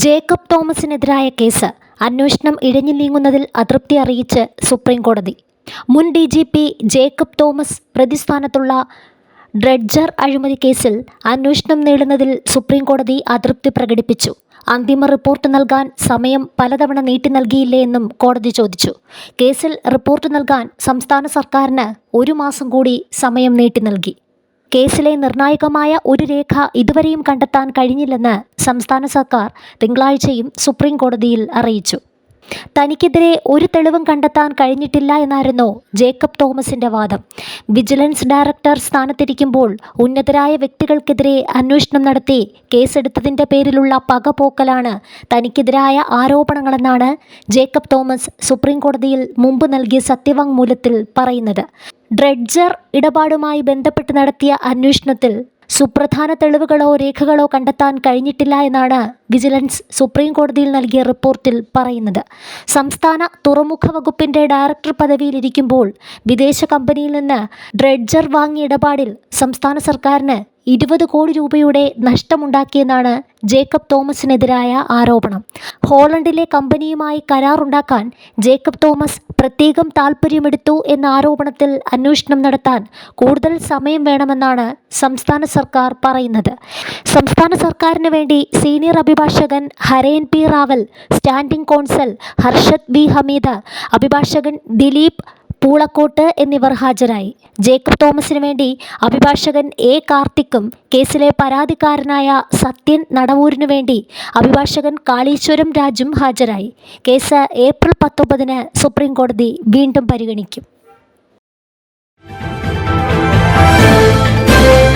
Jacob തോമസിനെതിരായ case അന്വേഷണം ഇഴഞ്ഞു നീങ്ങുന്നതിൽ അതൃപ്തി അറിയിച്ച് സുപ്രീം കോടതി മുൻ D G P Jacob Thomas പ്രതിസ്ഥാനത്തുള്ള dredger അഴിമതി കേസിൽ അന്വേഷണം നേടുന്നതിൽ സുപ്രീം കോടതി അതൃപ്തി പ്രകടിപ്പിച്ചു. അന്തിമ റിപ്പോർട്ട് നൽകാൻ സമയം പലതവണ നീട്ടി നൽകിയില്ലേ എന്നും കോടതി ചോദിച്ചു. കേസിൽ റിപ്പോർട്ട് നൽകാൻ സംസ്ഥാന സർക്കാരിന് ഒരു മാസം കൂടി സമയം നീട്ടി നൽകി. കേസിലെ നിർണായകമായ ഒരു രേഖ ഇതുവരെയും കണ്ടെത്താൻ കഴിഞ്ഞില്ലെന്ന് സംസ്ഥാന സർക്കാർ തിങ്കളാഴ്ചയും സുപ്രീം കോടതിയിൽ അറിയിച്ചു. തനിക്കെതിരെ ഒരു തെളിവും കണ്ടെത്താൻ കഴിഞ്ഞിട്ടില്ല എന്നായിരുന്നു ജേക്കബ് തോമസിന്റെ വാദം. വിജിലൻസ് ഡയറക്ടർ സ്ഥാനത്തിരിക്കുമ്പോൾ ഉന്നതരായ വ്യക്തികൾക്കെതിരെ അന്വേഷണം നടത്തി കേസെടുത്തതിന്റെ പേരിലുള്ള പകപോക്കലാണ് തനിക്കെതിരായ ആരോപണങ്ങളെന്നാണ് ജേക്കബ് തോമസ് സുപ്രീം കോടതിയിൽ മുമ്പ് നൽകിയ സത്യവാങ്മൂലത്തിൽ പറയുന്നത്. ഡ്രെഡ്ജർ ഇടപാടുമായി ബന്ധപ്പെട്ട് നടത്തിയ അന്വേഷണത്തിൽ സുപ്രധാന തെളിവുകളോ രേഖകളോ കണ്ടെത്താൻ കഴിഞ്ഞിട്ടില്ല എന്നാണ് വിജിലൻസ് സുപ്രീം കോടതിയിൽ നൽകിയ റിപ്പോർട്ടിൽ പറയുന്നത്. സംസ്ഥാന തുറമുഖ വകുപ്പിന്റെ ഡയറക്ടർ പദവിയിലിരിക്കുമ്പോൾ വിദേശ കമ്പനിയിൽ നിന്ന് ഡ്രെഡ്ജർ വാങ്ങിയ ഇടപാടിൽ സംസ്ഥാന സർക്കാരിന് ഇരുപത് കോടി രൂപയുടെ നഷ്ടമുണ്ടാക്കിയെന്നാണ് ജേക്കബ് തോമസിനെതിരായ ആരോപണം. ഹോളണ്ടിലെ കമ്പനിയുമായി കരാറുണ്ടാക്കാൻ ജേക്കബ് തോമസ് പ്രത്യേകം താൽപ്പര്യമെടുത്തു എന്ന ആരോപണത്തിൽ അന്വേഷണം നടത്താൻ കൂടുതൽ സമയം വേണമെന്നാണ് സംസ്ഥാന സർക്കാർ പറയുന്നത്. സംസ്ഥാന സർക്കാരിന് വേണ്ടി സീനിയർ അഭിഭാഷകൻ Haren P. Rawal standing counsel Harshad B Hameed അഭിഭാഷകൻ ദിലീപ് പൂളക്കോട്ട് എന്നിവർ ഹാജരായി. ജേക്കബ് തോമസിനു വേണ്ടി അഭിഭാഷകൻ എ കാർത്തിക്കും കേസിലെ പരാതിക്കാരനായ സത്യൻ നടവൂരിനു വേണ്ടി അഭിഭാഷകൻ കാളീശ്വരം രാജും ഹാജരായി. കേസ് ഏപ്രിൽ പത്തൊമ്പതിന് സുപ്രീം കോടതി വീണ്ടും പരിഗണിക്കും.